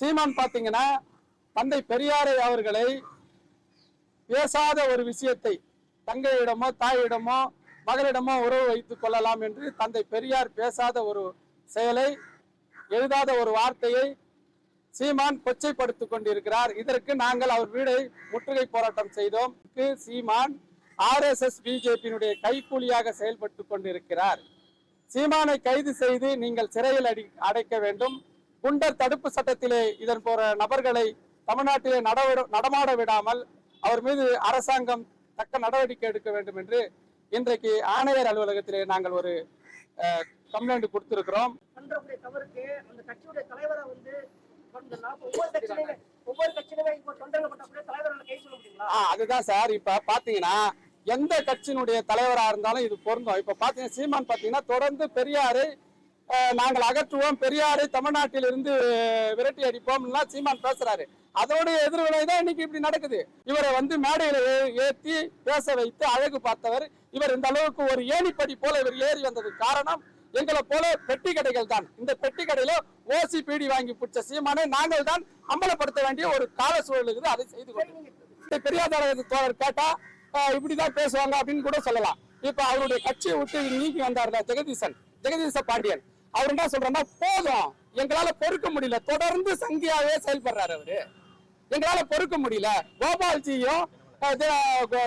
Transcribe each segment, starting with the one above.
சீமான் பார்த்தீங்கன்னா தந்தை பெரியாரை அவர்களை பேசாத ஒரு விஷயத்தை தங்கையிடமோ தாயிடமோ மகளிடமோ உறவு வைத்துக் கொள்ளலாம் என்று தந்தை பெரியார் பேசாத ஒரு செயலை எழுதாத ஒரு வார்த்தையை சீமான் கொச்சைப்படுத்திக் கொண்டிருக்கிறார். இதற்கு நாங்கள் அவர் வீடை முற்றுகை போராட்டம் செய்தோம். இதற்கு சீமான் ஆர்எஸ்எஸ் பிஜேபியினுடைய கைக்கூலியாக செயல்பட்டு கொண்டிருக்கிறார். சீமானை கைது செய்து நீங்கள் சிறையில் அடி அடைக்க வேண்டும். குண்டர் தடுப்பு சட்டத்திலே இதன் போற நபர்களை தமிழ்நாட்டிலே நடமாட விடாமல் அவர் மீது அரசாங்கம் தக்க நடவடிக்கை எடுக்க வேண்டும் என்று இன்றைக்கு ஆணையர் அலுவலகத்திலே நாங்கள் ஒரு கம்ப்ளைண்ட் கொடுத்திருக்கிறோம். அதுதான் சார். இப்ப பாத்தீங்கன்னா எந்த கட்சியினுடைய தலைவரா இருந்தாலும் இது பொருந்தும். இப்ப பாத்தீங்கன்னா சீமான் பாத்தீங்கன்னா தொடர்ந்து பெரியாரை நாங்கள் அகற்றுவோம். பெரியாரை தமிழ்நாட்டில் இருந்து விரட்டி அடிப்போம் சீமான் பேசுறாரு. அதோடைய எதிர்வினை தான் இன்னைக்கு இப்படி நடக்குது. இவரை வந்து மேடையில ஏற்றி ஏத்தி பேச வைத்து அழகு பார்த்தவர். இவர் இந்த அளவுக்கு ஒரு ஏணிப்படி போல இவர் ஏறி வந்ததுக்கு காரணம் எங்களை போல பெட்டி கடைகள் தான். இந்த பெட்டி கடையில ஓசி பீடி வாங்கி பிடிச்ச சீமானை நாங்கள் தான் அம்பலப்படுத்த வேண்டிய ஒரு கால சூழல் இருக்குது. அதை செய்து கொண்டு இந்த பெரியார் தலைவர் தோழர் கேட்டா இப்படிதான் பேசுவாங்க அப்படின்னு கூட சொல்லலாம். இப்ப அவருடைய கட்சியை விட்டு நீக்கி வந்தார்ல ஜெகதீசன்? ஜெகதீச பாண்டியன். அவர் என்ன சொல்றாருன்னா போதும். எங்களால பொறுக்க முடியல. தொடர்ந்து சங்கியாவே செயல்படுறாரு அவரு. எங்களால பொறுக்க முடியல. கோபால்ஜியும்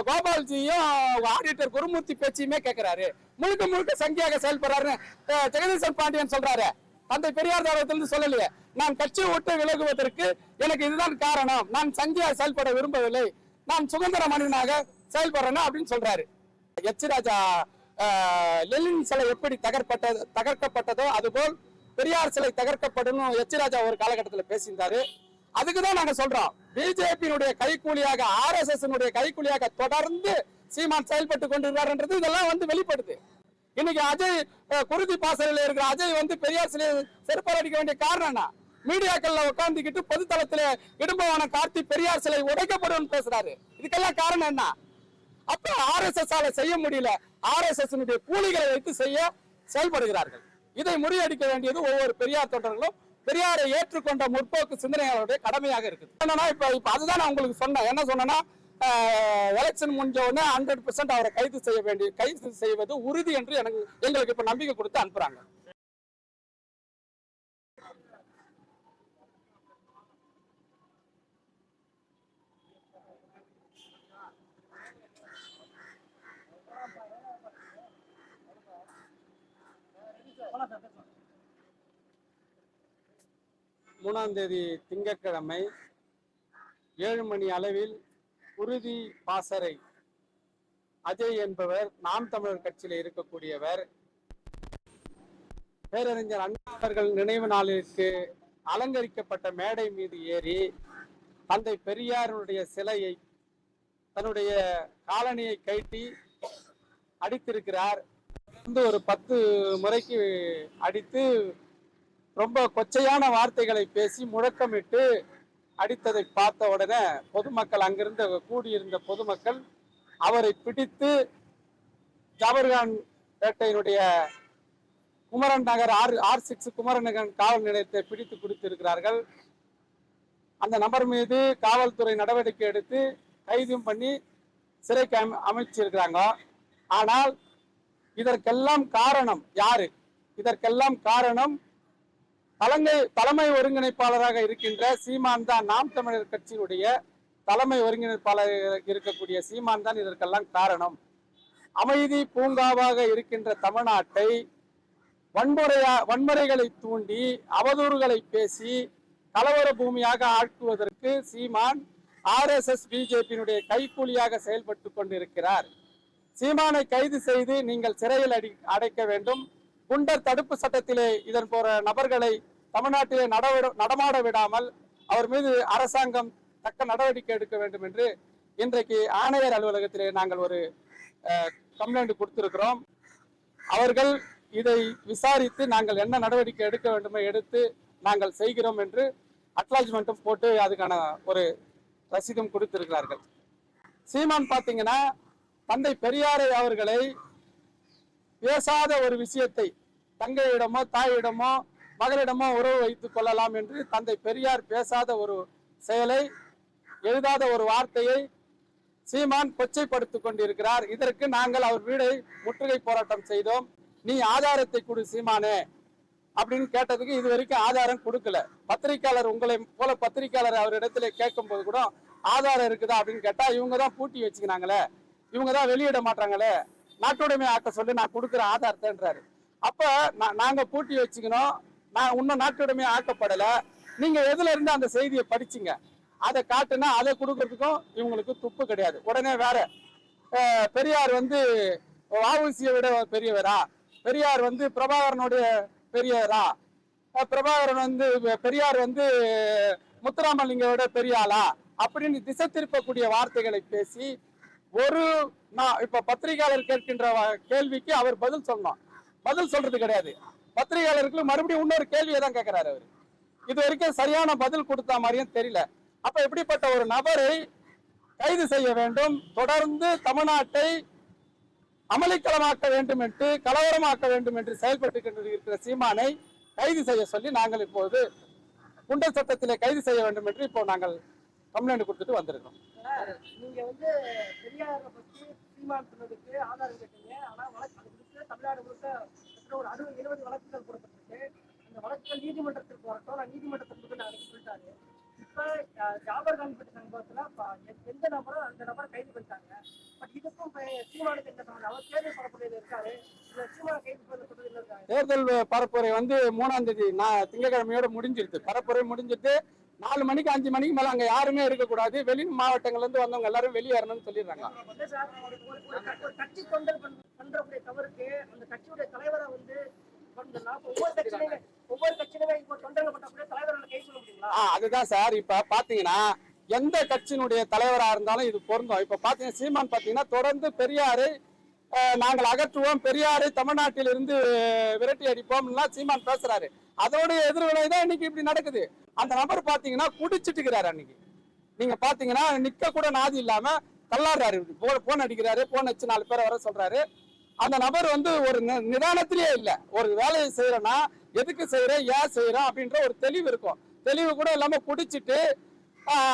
கோபால்ஜியும் ஆடிட்டர் குருமூர்த்தி பேச்சையுமே கேட்கிறாரு முழுக்க முழுக்க சங்கியாக செயல்படுறாருன்னு ஜெகதீசன் பாண்டியன் சொல்றாரு. தந்தை பெரியார் தாவத்திலிருந்து சொல்லலையே. நான் கட்சியை விட்டு விலகுவதற்கு எனக்கு இதுதான் காரணம். நான் சங்கியா செயல்பட விரும்பவில்லை. நான் சுதந்திர மனிதனாக செயல்படுறேன்னா அப்படின்னு சொல்றாரு. எச். ராஜா லெலின் லெனின் சிலை எப்படி தகர்ப்பட்டது தகர்க்கப்பட்டதோ அதுபோல் பெரியார் சிலை தகர்க்கப்படும் எச்சிராஜா ஒரு காலகட்டத்தில் பேசியிருந்தாரு. அதுக்கு தான் நாங்கள் சொல்றோம். பிஜேபியினுடைய கைக்கூலியாக ஆர்எஸ்எஸ் கைக்கூலியாக தொடர்ந்து சீமான் செயல்பட்டு கொண்டிருக்காருன்றது இதெல்லாம் வந்து வெளிப்படுது. இன்னைக்கு அஜய் குருதி பாசறையில் இருக்கிற அஜய் வந்து பெரியார் சிலை செருப்பால் அடிக்க வேண்டிய காரணம் என்ன? மீடியாக்கள்ல உட்கார்ந்துக்கிட்டு பொதுத்தளத்தில் இடும்பவான கார்த்தி பெரியார் சிலை உடைக்கப்படும் பேசுறாரு. இதுக்கெல்லாம் காரணம் என்ன? அப்ப ஆர்எஸ்எஸ் ஆல செய்ய முடியல. ஆர்எஸ்எஸ் கூலிகளை வைத்து செய்ய செயல்படுகிறார்கள். இதை முறியடிக்க வேண்டியது ஒவ்வொரு பெரியார் தொண்டர்களும் பெரியாரை ஏற்றுக்கொண்ட முற்போக்கு சிந்தனையாளருடைய கடமையாக இருக்குது. என்னன்னா இப்ப இப்ப அதுதான் நான் உங்களுக்கு சொன்னேன். என்ன சொன்னேன்னா எலெக்ஷன் முடிஞ்ச உடனே ஹண்ட்ரட் பெர்சென்ட் அவரை கைது செய்ய வேண்டிய கைது செய்வது உறுதி என்று எனக்கு எங்களுக்கு இப்ப நம்பிக்கை கொடுத்து அனுப்புறாங்க. மூணாம் தேதி திங்கட்கிழமை ஏழு மணி அளவில் குருதி பாசறை. அஜய் என்பவர் நாம் தமிழர் கட்சியில் இருக்கக்கூடியவர். பேரறிஞர் அண்ணா அவர்கள் நினைவு நாளிற்கு அலங்கரிக்கப்பட்ட மேடை மீது ஏறி தந்தை பெரியாருடைய சிலையை தன்னுடைய காலனியை கைட்டி அடித்திருக்கிறார். வந்து ஒரு பத்து முறைக்கு அடித்து ரொம்ப கொச்சையான வார்த்தைகளை பேசி முழக்கமிட்டு அடித்ததை பார்த்த உடனே பொதுமக்கள் அங்கிருந்த கூடியிருந்த பொதுமக்கள் அவரை பிடித்து Jafar Khan பேட்டையினுடைய Kumaran Nagar R R six Kumaran Nagar காவல் நிலையத்தை பிடித்து கொடுத்திருக்கிறார்கள். அந்த நபர் மீது காவல்துறை நடவடிக்கை எடுத்து கைதும் பண்ணி சிறைக்கு அமை அமைச்சிருக்கிறாங்க. ஆனால் இதற்கெல்லாம் காரணம் யாரு? இதற்கெல்லாம் காரணம் தலைமை தலைமை ஒருங்கிணைப்பாளராக இருக்கின்ற சீமான் தான் நாம் தமிழர் கட்சியினுடைய தலைமை ஒருங்கிணைப்பாளர் இருக்கக்கூடிய சீமான் தான் இதற்கெல்லாம் காரணம். அமைதி பூங்காவாக இருக்கின்ற தமிழ்நாட்டை வன்முறையா வன்முறைகளை தூண்டி அவதூறுகளை பேசி கலவர பூமியாக ஆக்குவதற்கு சீமான் ஆர்எஸ்எஸ் பிஜேபியினுடைய கைக்கூலியாக செயல்பட்டு கொண்டிருக்கிறார். சீமானை கைது செய்து நீங்கள் சிறையில் அடி அடைக்க வேண்டும். குண்டர் தடுப்பு சட்டத்திலே இதன் போற நபர்களை தமிழ்நாட்டிலே நடமாட விடாமல் அவர் மீது அரசாங்கம் தக்க நடவடிக்கை எடுக்க வேண்டும் என்று இன்றைக்கு ஆணையர் அலுவலகத்திலே நாங்கள் ஒரு கம்ப்ளைண்ட் கொடுத்திருக்கிறோம். அவர்கள் இதை விசாரித்து நாங்கள் என்ன நடவடிக்கை எடுக்க வேண்டுமோ எடுத்து நாங்கள் செய்கிறோம் என்று அட்டாச்மெண்ட்டும் போட்டு அதுக்கான ஒரு ரசீதும் கொடுத்திருக்கிறார்கள். சீமான் பார்த்தீங்கன்னா தந்தை பெரியாரை அவர்களை பேசாத ஒரு விஷயத்தை தங்கையிடமோ தாயிடமோ மகளிடமும் உறவு வைத்துக் கொள்ளலாம் என்று தந்தை பெரியார் பேசாத ஒரு செயலை எழுதாத ஒரு வார்த்தையை சீமான் கொச்சைப்படுத்திக் கொண்டிருக்கிறார். இதற்கு நாங்கள் அவர் வீடை முற்றுகை போராட்டம் செய்தோம். நீ ஆதாரத்தை கொடு சீமானே அப்படின்னு கேட்டதுக்கு இது வரைக்கும் ஆதாரம் கொடுக்கல. பத்திரிக்கையாளர் உங்களை போல பத்திரிக்கையாளர் அவரிடத்துல கேட்கும் போது கூட ஆதாரம் இருக்குதா அப்படின்னு கேட்டா இவங்க தான் பூட்டி வச்சுக்கினாங்களே இவங்க தான் வெளியிட மாட்டாங்களே நாட்டுடைமை ஆக்க சொல்லி நான் கொடுக்குற ஆதாரத்தைன்றாரு. அப்ப நாங்க பூட்டி வச்சுக்கணும். நான் இன்னும் நாட்டுடைமையை ஆக்கப்படலை. நீங்கள் எதுல இருந்து அந்த செய்தியை படிச்சீங்க? அதை காட்டுனா அதை கொடுக்கறதுக்கும் இவங்களுக்கு துப்பு கிடையாது. உடனே வேற பெரியார் வந்து வாவுசியை விட பெரியவரா? பெரியார் வந்து பிரபாகரனுடைய பெரியவரா? பிரபாகரன் வந்து பெரியார் வந்து முத்துராமலிங்கோட பெரியாளா அப்படின்னு திசை திருப்பக்கூடிய வார்த்தைகளை பேசி ஒரு நான் இப்ப பத்திரிகையாளர் கேட்கின்ற வ- கேள்விக்கு அவர் பதில் சொன்னோம் பதில் சொல்றது கிடையாது. பத்திரிகையாளர்களுக்கு மறுபடியும் இன்னொரு கேள்வியை தான் கேட்கிறாரு அவர். இது வரைக்கும் சரியான பதில் கொடுத்த மாதிரியும் தெரியல. அப்ப இப்படிப்பட்ட ஒரு நபரை கைது செய்ய வேண்டும்? தொடர்ந்து தமிழ்நாட்டை அமளிக்களமாக்க வேண்டும் என்று கலவரமாக்க வேண்டும் என்று செயல்பட்டு இருக்கிற சீமானை கைது செய்ய சொல்லி நாங்கள் இப்போது குண்டர் சட்டத்திலே கைது செய்ய வேண்டும் என்று இப்போ நாங்கள் கம்ப்ளைண்ட் கொடுத்துட்டு வந்திருக்கோம் நீங்க வந்து பத்தி சீமான் சொன்னதுக்கு ஆதாரம் கேட்டீங்க. ஆனா தமிழ்நாடு முழுக்க கிட்டத்தட்ட ஒரு அறுபது எழுபது வழக்குகள் போடப்பட்டிருக்கு. அந்த வழக்குகள் நீதிமன்றத்திற்கு வரட்டும் நான் நீதிமன்றத்திற்கு நான் அன்னைக்கு சொல்லிட்டாரு. இப்போ ஜாபர் கான் பெற்ற எந்த நபரும் அந்த நபரை கைது பண்ணிட்டாங்க. பட் இதுக்கும் சீமானுக்கு எந்த சம்பந்தம் அவர் தேர்தல் பரப்புரையில் இருக்காரு. இந்த சீமான கைது இருக்காங்க தேர்தல் பரப்புரை வந்து மூணாம் தேதி நான் திங்கக்கிழமையோட முடிஞ்சிருது. பரப்புரை முடிஞ்சிட்டு நாலு மணிக்கு அஞ்சு மணிக்கு மேல அங்க யாருமே இருக்கக்கூடாது வெளி மாவட்டங்கள்ல இருந்து வந்தவங்க எல்லாரும் வெளியேறணும்னு சொல்லிடுறாங்க. அதுதான் சார். இப்ப பாத்தீங்கன்னா எந்த கட்சியினுடைய தலைவரா இருந்தாலும் இது பொருந்தும். இப்ப பாத்தீங்கன்னா சீமான் பாத்தீங்கன்னா தொடர்ந்து பெரியாரை நாங்கள் அகற்றுவோம். பெரியாரை தமிழ்நாட்டில் இருந்து விரட்டி அடிப்போம்லாம் சீமான் பேசுறாரு. அதோடைய எதிர்வினை தான் இன்னைக்கு இப்படி நடக்குது. அந்த நபர் பாத்தீங்கன்னா குடிச்சிட்டு இருக்கிறாரு அன்னைக்கு. நீங்க பாத்தீங்கன்னா நிக்க கூட நாதி இல்லாம தள்ளாடுறாரு போன் அடிக்கிறாரு போன் வச்சு நாலு பேரை வர சொல்றாரு. அந்த நபர் வந்து ஒரு நி- நிதானத்திலேயே இல்ல. ஒரு வேலையை செய்யறேன்னா எதுக்கு செய்யறேன் ஏன் செய்யறோம் அப்படின்ற ஒரு தெளிவு இருக்கும். தெளிவு கூட இல்லாம குடிச்சிட்டு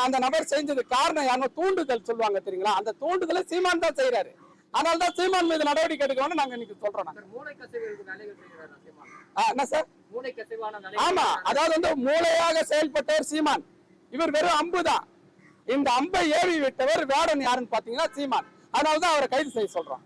அந்த நபர் செஞ்சது காரணம் யாரும் தூண்டுதல் சொல்லுவாங்க தெரியுங்களா? அந்த தூண்டுதலை சீமான் தான் செய்யறாரு அதனால தான் சீமான் மீது நடவடிக்கை எடுக்கணும்னு நாங்க இன்னைக்கு சொல்றோம் என்ன சார்? ஆமா அதாவது வந்து மூளையாக செயல்பட்டவர் சீமான். இவர் வெறும் அம்பு தான். இந்த அம்பை ஏவி விட்டவர் வேடன் யாருன்னு பாத்தீங்கன்னா சீமான். அதனாலதான் அவரை கைது செய்ய சொல்றோம்.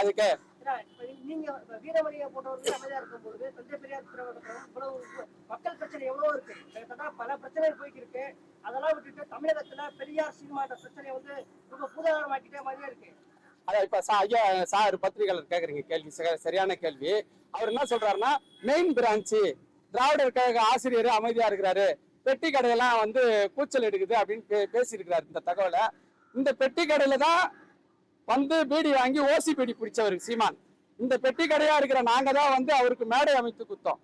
அதுக்கு நீங்க இப்ப வீரமணியை போட்டவர்கள் அமைதியா இருக்கும் பொழுது தந்தை பெரியார் இவ்வளவு மக்கள் பிரச்சனை எவ்வளவு இருக்கு. கிட்டத்தட்ட பல பிரச்சனைகள் போய்க்கு இருக்கு அதெல்லாம் விட்டுட்டு தமிழகத்துல பெரியார் சீமான்ற பிரச்சனை வந்து ரொம்ப பூதாகரமாக்கிட்டே மாதிரியே இருக்கு. அதான் இப்ப ஐயா சார் பத்திரிகையாளர் கேக்குறீங்க கேள்வி சரி- சரியான கேள்வி. அவர் என்ன சொல்றாருன்னா மெயின் பிரான்ச்சு திராவிடர் கழக ஆசிரியர் அமைதியா இருக்கிறாரு. பெட்டி கடையெல்லாம் வந்து கூச்சல் எடுக்குது அப்படின்னு பே- பேசியிருக்கிறாரு இந்த தகவலை. இந்த பெட்டி கடையில தான் வந்து பீடி வாங்கி ஓசி பீடி பிடிச்சவர் சீமான். இந்த பெட்டி கடையா இருக்கிற நாங்க தான் வந்து அவருக்கு மேடை அமைத்து குத்தோம்.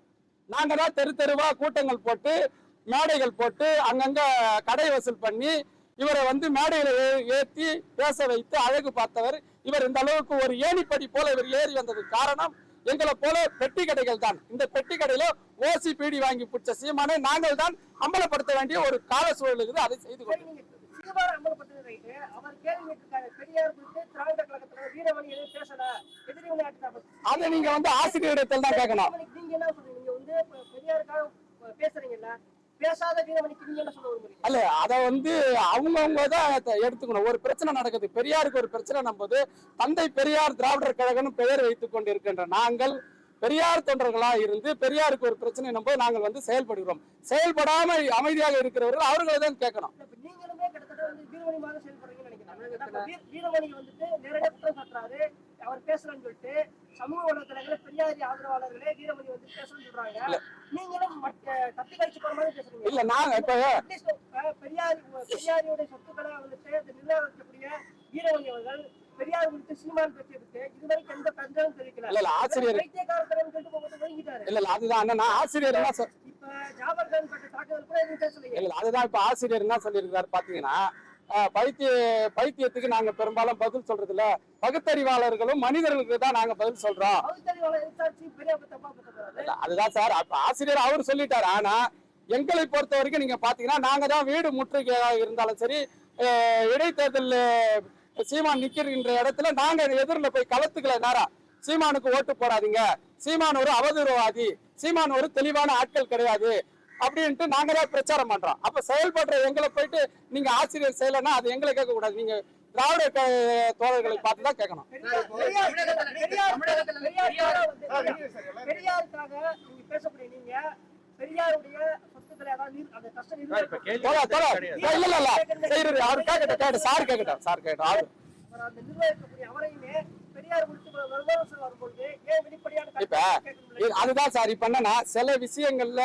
நாங்க தான் தெரு தெருவா கூட்டங்கள் போட்டு மேடைகள் போட்டு அங்கங்க கடை வசூல் பண்ணி இவரை வந்து மேடையில ஏற்றி ஏத்தி பேச வைத்து அழகு பார்த்தவர். இவர் இந்த அளவுக்கு ஒரு ஏணிப்படி போல இவர் ஏறி வந்ததுக்கு காரணம் எங்களை போல பெட்டி கடைகள் தான். இந்த பெட்டி கடையில ஓசி பீடி வாங்கி பிடிச்ச சீமானை நாங்கள் தான் அம்பலப்படுத்த வேண்டிய ஒரு கால சூழல் இருக்குது அதை செய்து சரி சீமான் அமல்பட்டது ரைட்டு அவர் கேள்வி கேட்டிருக்காரு. பெரியார் குறித்து திராவிட கழகத்துல வீரமணி எதுவும் பேசல. எதிரி விளையாட்டு அதை நீங்க வந்து ஆசிரியரிடத்தில் தான் கேட்கணும். நீங்க என்ன சொல்றீங்க? நீங்க வந்து பெரியாருக்காக பேசுறீங்கல்ல. அல்ல அத வந்து அவங்கவுங்க தான் எடுத்துக்கணும். ஒரு பிரச்சனை நடக்குது. பெரியாருக்கு ஒரு பிரச்சனை நம்போது. தந்தை பெரியார் திராவிடர் கழகம்னு பெயர் வைத்துக் கொண்டிருக்கின்ற நாங்கள் பெரியார் தொண்டர்களா இருந்து பெரியாருக்கு ஒரு பிரச்சனை நம்போது நாங்கள் வந்து செயல்படுகிறோம். செயல்படாம அமைதியாக இருக்கிறவர்கள் அவர்களை தான் கேட்கணும். அவர் பேசுறேன்னு சொல்லிட்டு சமூக வலைதளங்கள பெரியாரி ஆதரவாளர்களே வீரமணி வந்து பேசுறேன்னு சொல்றாங்க. நீங்களும் தப்பி கழிச்சு போற மாதிரி பேசுறீங்க. இல்ல நாங்க இப்ப பெரியார் பெரியாரியுடைய சொத்துக்களை வந்துட்டு நிர்ணயிக்கக்கூடிய வீரமணி அவர்கள் பெரியார் குறித்து சீமான் பேசியதுக்கு இதுவரைக்கும் எந்த கருத்தும் தெரிவிக்கல. இல்ல இல்ல ஆசிரியர் வைத்தியக்காரத்தனம் கேட்டு போகிறது ஒதுங்கிட்டாரு இல்ல அதுதான். ஆசிரியர் என்ன சொல்- இப்ப ஜாபர் கான் பட்ட தாக்குதல் கூட எதுவும் பேசலையே இல்ல இல்ல அதுதான் இப்ப ஆசிரியர் என்ன சொல்லியிருக்கிறாரு பாத்தீங்கன்னா பைத்திய பைத்தியத்துக்கு நாங்க பெரும்பாலும் பதில் சொல்றது இல்ல பகுத்தறிவாளர்களும் மனிதர்களுக்கு தான் நாங்க பதில் சொல்றோம். அதுதான் சார். அப்ப ஆசிரியர் அவர் சொல்லிட்டாரு. ஆனா எங்களை பொறுத்த வரைக்கும் நீங்க பாத்தீங்கன்னா நாங்க தான் வீடு முற்றுகையா இருந்தாலும் சரி இடைத்தேர்தல் சீமான் நிக்கின்ற இடத்துல நாங்க எதிரில் போய் களத்துக்கல நேரா. சீமானுக்கு ஓட்டு போடாதீங்க. சீமான் ஒரு அவதூறுவாதி. சீமான் ஒரு தெளிவான ஆட்கள் கிடையாது. அப்படின்ட்டு நாங்க தான் பிரச்சாரம் பண்றோம். அப்ப செயல்படுற எங்களை போயிட்டு நீங்க ஆசிரியர் செய்யலைன்னா அது எங்களை கேட்க கூடாது நீங்க திராவிட தோழர்களை பார்த்து தான் கேட்கணும். பெரியாருக்காக நீங்க பேசக்கூடிய நீங்க பெரியாருடைய சார், கேட்டு சார்? இது- அதுதான் சார் இப்ப என்னன்னா சில விஷயங்கள்ல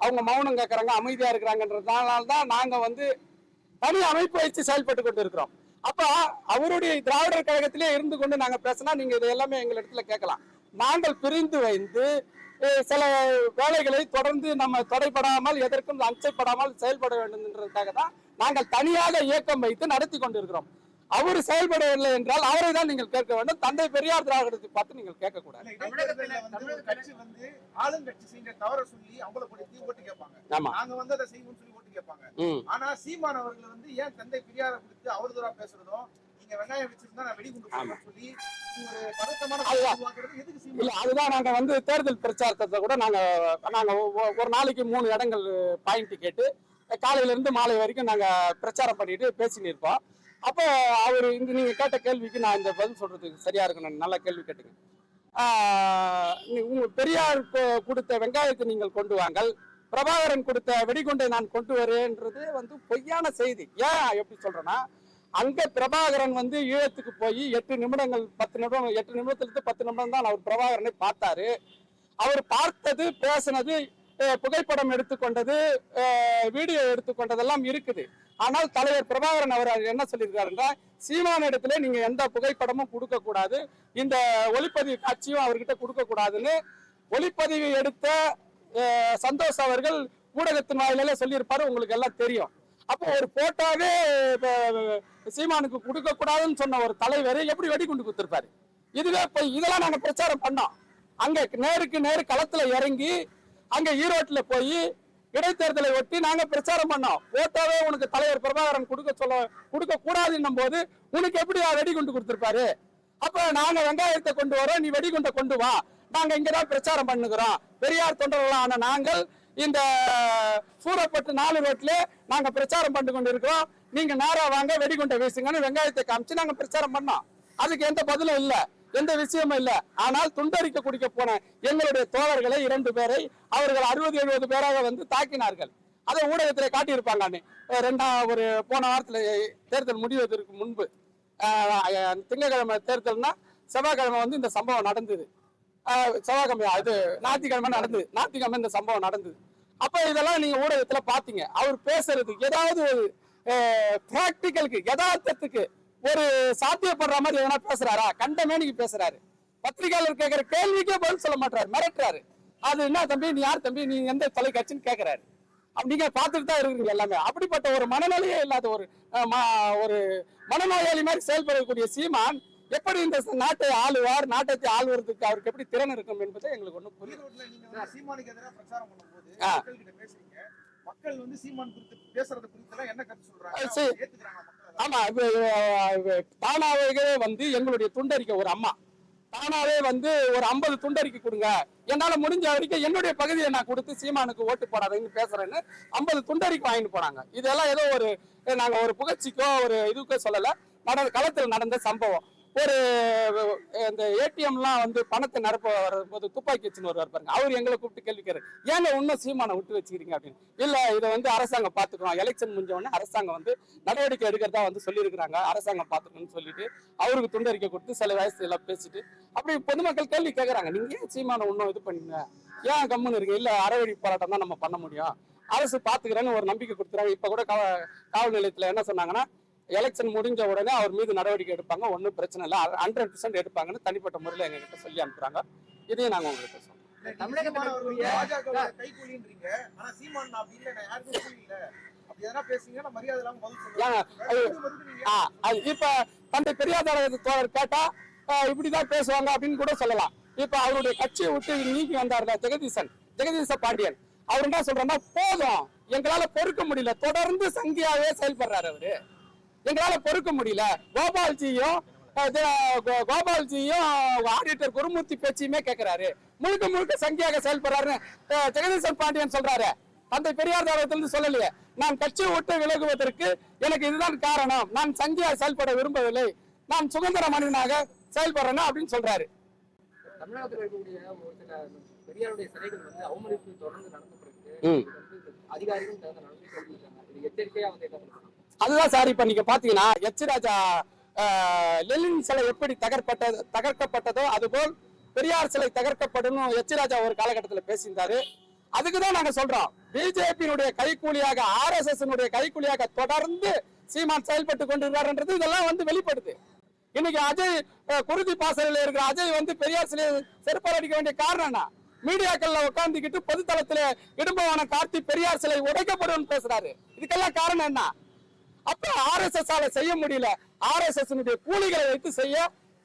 அவங்க மௌனம் கேட்கறாங்க அமைதியா இருக்கிறாங்கன்றதுனால தான் நாங்க வந்து தனி அமைப்பு வச்சு செயல்பட்டு கொண்டு இருக்கிறோம் அப்ப அவருடைய திராவிடர் கழகத்திலே இருந்து கொண்டு நாங்க பேசினா நீங்க இது எல்லாமே எங்க இடத்துல கேட்கலாம். நாங்கள் பிரிந்து வைந்து சில வேலைகளை தொடர்ந்து நம்ம தடைப்படாமல் எதற்கும் அச்சப்படாமல் செயல்பட வேண்டும் என்றதுக்காக தான் நாங்கள் தனியாக இயக்கம் வைத்து நடத்தி கொண்டிருக்கிறோம். அவர் செயல்படவில்லை என்றால் அவரை தான் நீங்கள் கேட்க வேண்டும். தந்தை பெரியார் திராவிடத்தை பார்த்து நீங்கள் கேட்பாங்க. ம். ஆனா சீமான் அவர்கள் வந்து ஏன் தந்தை பெரியார குறித்து அவதூறா பேசுறதும் நீங்க வெங்காயம் வச்சிருந்தா நான் வெடிகுண்டு சொல்லி அதுதான். இல்ல நாங்க வந்து தேர்தல் பிரச்சாரத்தை கூட நாங்க நாங்க ஒரு நாளைக்கு மூணு இடங்கள் பாயிண்ட் கேட்டு காலையில இருந்து மாலை வரைக்கும் நாங்க பிரச்சாரம் பண்ணிட்டு பேசின்னு இருப்போம். அப்போ அவர் இந்த நீங்க கேட்ட கேள்விக்கு நான் இந்த பதில் சொல்றதுக்கு சரியா இருக்கும் நான் நல்ல கேள்வி கேட்டுங்க உங்க பெரியார் கொடுத்த வெங்காயத்தை நீங்கள் கொண்டு வாங்கள். பிரபாகரன் கொடுத்த வெடிகுண்டை நான் கொண்டு வரேன்றது வந்து பொய்யான செய்தி. ஏன் எப்படி சொல்றேன்னா அங்க பிரபாகரன் வந்து ஈழத்துக்கு போய் எட்டு நிமிடங்கள் பத்து நிமிடம் எட்டு நிமிடத்திலிருந்து பத்து நிமிடம் தான் அவர் பிரபாகரனை பார்த்தாரு. அவர் பார்த்தது பேசினது புகைப்படம் எடுத்துக்கொண்டது வீடியோ எடுத்துக்கொண்டதெல்லாம் இருக்குது. ஆனால் தலைவர் பிரபாகரன் அவர் என்ன சொல்லியிருக்காருன்னா சீமான இடத்துல நீங்க எந்த புகைப்படமும் கொடுக்க கூடாது இந்த ஒளிப்பதிவு காட்சியும் அவர்கிட்ட கொடுக்க கூடாதுன்னு ஒளிப்பதிவு எடுத்த சந்தோஷ் அவர்கள் ஊடகத்தின் வாயிலால சொல்லியிருப்பாரு உங்களுக்கு எல்லாம் தெரியும். அப்போ ஒரு போட்டோவே சீமானுக்கு கொடுக்க கூடாதுன்னு சொன்ன ஒரு தலைவர் எப்படி வெடிகுண்டு கொடுத்துருப்பாரு இதுவே இப்ப இதெல்லாம் நாங்க பிரச்சாரம் பண்ணோம். அங்க நேருக்கு நேரு களத்துல இறங்கி அங்க ஈரோட்டில் போய் இடைத்தேர்தலை ஒட்டி நாங்க பிரச்சாரம் பண்ணோம். போட்டோவே உனக்கு தலைவர் பிரபாகரன் கொடுக்க சொல்ல கொடுக்க கூடாதுன்னும் போது உனக்கு எப்படி வெடிகுண்டு கொடுத்துருப்பாரு? அப்ப நாங்க வெங்காயத்தை கொண்டு வரோம் நீ வெடிகுண்டை கொண்டு வா. நாங்க இங்கதான் பிரச்சாரம் பண்ணுகிறோம். பெரியார் தொண்டர்களான நாங்கள் இந்த சூரப்பட்டு நாலு ரோட்ல நாங்க பிரச்சாரம் பண்ணி கொண்டு இருக்கிறோம் நீங்க நேரா வாங்க வெடிகுண்டை வீசுங்கன்னு வெங்காயத்தை காமிச்சு நாங்க பிரச்சாரம் பண்ணோம். அதுக்கு எந்த பதிலும் இல்ல. எந்த விஷயமும் இல்ல. ஆனால் துண்டறிக்க குடிக்க போன எங்களுடைய தோழர்களை இரண்டு பேரை அவர்கள் அறுபது எழுபது பேராக வந்து தாக்கினார்கள். அதை ஊடகத்தில் காட்டியிருப்பாங்க அன்னை. ரெண்டாம் ஒரு போன வாரத்தில் தேர்தல் முடிவதற்கு முன்பு. திங்கக்கிழமை தேர்தல்னா செவ்வாய்க்கிழமை வந்து இந்த சம்பவம் நடந்தது. செவ்வாய்க்கிழமை அது ஞாயிற்றுக்கிழமை நடந்தது. ஞாயிற்றுக்கிழமை இந்த சம்பவம் நடந்தது. அப்ப இதெல்லாம் நீங்க ஊடகத்துல பாத்தீங்க. அவர் பேசுறது ஏதாவது ஒரு பிராக்டிக்கலுக்கு யதார்த்தத்துக்கு ஒரு சாத்தியப்படுற மாதிரி எதனா பேசுறாரா? கண்டமேனிக்கு பேசுறாரு. பத்திரிகையாளர் கேட்கிற கேள்விக்கே பதில் சொல்ல மாட்டாரு மிரட்டுறாரு. அது என்ன தம்பி நீ யார் தம்பி நீ எந்த தொலைக்காட்சின்னு கேட்கிறாரு நீங்க பார்த்துட்டு தான் இருக்கிறீங்க எல்லாமே. அப்படிப்பட்ட ஒரு மனநிலையே இல்லாத ஒரு ஒரு மனநோயாளி மாதிரி செயல்படக்கூடிய சீமான் எப்படி இந்த நாட்டை ஆளுவார் நாட்டத்தை ஆளுவதற்கு அவருக்கு எப்படி திறன் இருக்கும் என்பதை எங்களுக்கு ஒன்றும் புரியல. மக்கள் வந்து சீமான் குறித்து பேசுறது குறித்து என்ன கருத்து சொல்றாங்க? ஆமா தானாவே வந்து எங்களுடைய துண்டறிக்கை ஒரு அம்மா. தானாவே வந்து ஒரு ஐம்பது துண்டறிக்கை கொடுங்க. என்னால முடிஞ்ச வரைக்கும் என்னுடைய பகுதியை நான் கொடுத்து சீமானுக்கு ஓட்டு போடாதீங்கன்னு பேசுறேன்னு ஐம்பது துண்டறிக்கை வாங்கிட்டு போனாங்க. இதெல்லாம் ஏதோ ஒரு நாங்க ஒரு புகழ்ச்சிக்கோ ஒரு இதுக்கோ சொல்லல. நடந்த களத்தில் நடந்த சம்பவம். ஒரு இந்த ஏடிஎம்லாம் வந்து பணத்தை நிரப்ப வரும்போது துப்பாக்கி வச்சுன்னு வருவார் பாருங்க. அவர் எங்களை கூப்பிட்டு கேள்வி கேட்கிறாரு. ஏங்க இன்னும் சீமானை விட்டு வச்சுக்கிறீங்க? அப்படின்னு. இல்லை இதை வந்து அரசாங்கம் பாத்துக்கிறோம் எலெக்ஷன் முடிஞ்ச உடனே அரசாங்கம் வந்து நடவடிக்கை எடுக்கிறதா வந்து சொல்லியிருக்கிறாங்க. அரசாங்கம் பார்த்துக்கணும்னு சொல்லிட்டு அவருக்கு துண்டறிக்கை கொடுத்து சில வயசு எல்லாம் பேசிட்டு அப்படி பொதுமக்கள் கேள்வி கேட்கறாங்க. நீங்க ஏன் சீமானை இன்னும் இது பண்ணுங்க? ஏன் கம்முன்னு இருக்கு இல்ல அறவழி போராட்டம் தான் நம்ம பண்ண முடியும். அரசு பாத்துக்கிறேன்னு ஒரு நம்பிக்கை கொடுத்துறாங்க இப்ப கூட காவ- காவல் நிலையத்துல என்ன சொன்னாங்கன்னா எலெக்ஷன் முடிஞ்ச உடனே அவர் மீது நடவடிக்கை எடுப்பாங்க. ஒன்றும் பிரச்சனை இல்லை. ஹண்ட்ரட் பர்சன்ட் எடுப்பாங்கன்னு தனிப்பட்ட முறையில் எங்ககிட்ட சொல்லி அனுப்புறாங்க. இதையும் நாங்க உங்களுக்கு சொல்றோம். இப்ப தந்தை பெரியார் தோழர் கேட்டா இப்படிதான் பேசுவாங்க அப்படின்னு கூட சொல்லலாம். இப்ப அவருடைய கட்சியை விட்டு நீக்கி வந்தார்ல ஜெகதீசன் ஜெகதீச பாண்டியன். அவர் என்ன சொல்றாருன்னா போதும். எங்களால பொறுக்க முடியல. தொடர்ந்து சங்கியாவே செயல்படுறாரு அவரு. எங்களால பொறுக்க முடியல. கோபால்ஜியும் கோபால்ஜியும் ஆடிட்டர் குருமூர்த்தி பேச்சையுமே கேட்கிறாரு முழுக்க முழுக்க சங்கியாக செயல்படுறாரு ஜெகதீசன் பாண்டியன் சொல்றாரு. தந்தை பெரியார் தாவத்திலிருந்து சொல்லலையே. நான் கட்சியை விட்டு விலகுவதற்கு எனக்கு இதுதான் காரணம். நான் சங்கியாக செயல்பட விரும்பவில்லை. நான் சுதந்திர மனிதனாக செயல்படுறேன் அப்படின்னு சொல்றாரு. தமிழகத்தில் இருக்கக்கூடிய ஒரு சில பெரியாருடைய சிலைகள் வந்து அவமதிப்பு தொடர்ந்து வந்து அதிகாரிகள் எச்சரிக்கையா வந்து என்ன அதுதான் சார் இப்ப நீங்க பாத்தீங்கன்னா எச் ராஜா லெனின் சிலை எப்படி தகர்ப்பட்டது தகர்க்கப்பட்டதோ அதுபோல் பெரியார் சிலை தகர்க்கப்படும் எச் ராஜா ஒரு காலகட்டத்தில் பேசியிருந்தாரு. அதுக்கு தான் நாங்க சொல்றோம். பிஜேபியினுடைய கைக்கூலியாக எஸ் கைக்கூலியாக தொடர்ந்து சீமான் செயல்பட்டு கொண்டிருக்காருன்றது இதெல்லாம் வந்து வெளிப்படுது. இன்னைக்கு அஜய் குருதி பாசறையில் இருக்கிற அஜய் வந்து பெரியார் சிலை செருப்பால் அடிக்க வேண்டிய காரணம் என்ன? மீடியாக்கள்ல உட்காந்துக்கிட்டு பொதுத்தளத்துல இடும்பவான கார்த்தி பெரியார் சிலை உடைக்கப்படும் பேசுறாரு. இதுக்கெல்லாம் காரணம் என்ன? அப்ப ஆர்எஸ்எஸ் ஆல செய்ய முடியல. ஆர்எஸ்எஸ் கூலிகளை வைத்து செய்ய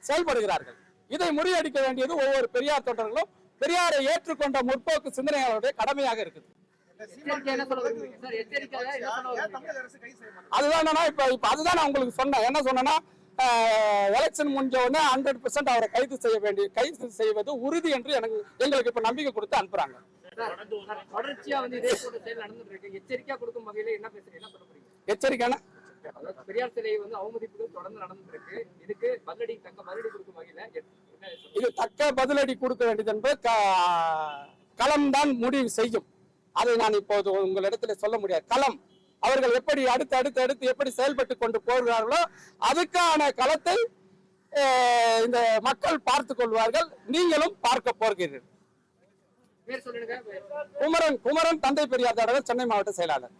செயல்படுகிறார்கள். இதை முறியடிக்க வேண்டியது ஒவ்வொரு பெரியார் தொண்டர்களும் பெரியாரை ஏற்றுக்கொண்ட முற்போக்கு சிந்தனையாளருடைய கடமையாக இருக்குது. அதுதான் இப்ப இப்ப அதுதான் நான் உங்களுக்கு சொன்னேன். என்ன சொன்னேன்னா எலெக்ஷன் முடிஞ்ச உடனே ஹண்ட்ரட் பெர்சென்ட் அவரை கைது செய்ய வேண்டிய கைது செய்வது உறுதி என்று எனக்கு எங்களுக்கு இப்ப நம்பிக்கை கொடுத்து அனுப்புறாங்க. சார், சார், தொடர்ச்சியா வந்து இதே போன்ற செயல் நடந்துட்டு இருக்கு. எச்சரிக்கையா கொடுக்கும் வகையில என்ன பேசுறீங்க? என்ன சொல்ல போறீங்க? பெரியார் சிலை வந்து அவமதிப்புகள் தொடர்ந்து நடந்துட்டு இருக்கு இதுக்கு பதிலடி தக்க பதிலடி கொடுக்கும் வகையில இது தக்க பதிலடி கொடுக்க வேண்டியது என்பது க- களம்தான் முடிவு செய்யும். அதை நான் இப்போது உங்களிடத்தில் சொல்ல முடியாது. களம். அவர்கள் எப்படி அடுத்து அடுத்து அடுத்து எப்படி செயல்பட்டு கொண்டு போகிறார்களோ அதுக்கான களத்தை இந்த மக்கள் பார்த்துக் கொள்வார்கள். நீங்களும் பார்க்க போகிறீர்கள். குமரன் குமரன் தந்தை பெரியார் சென்னை மாவட்ட செயலாளர்.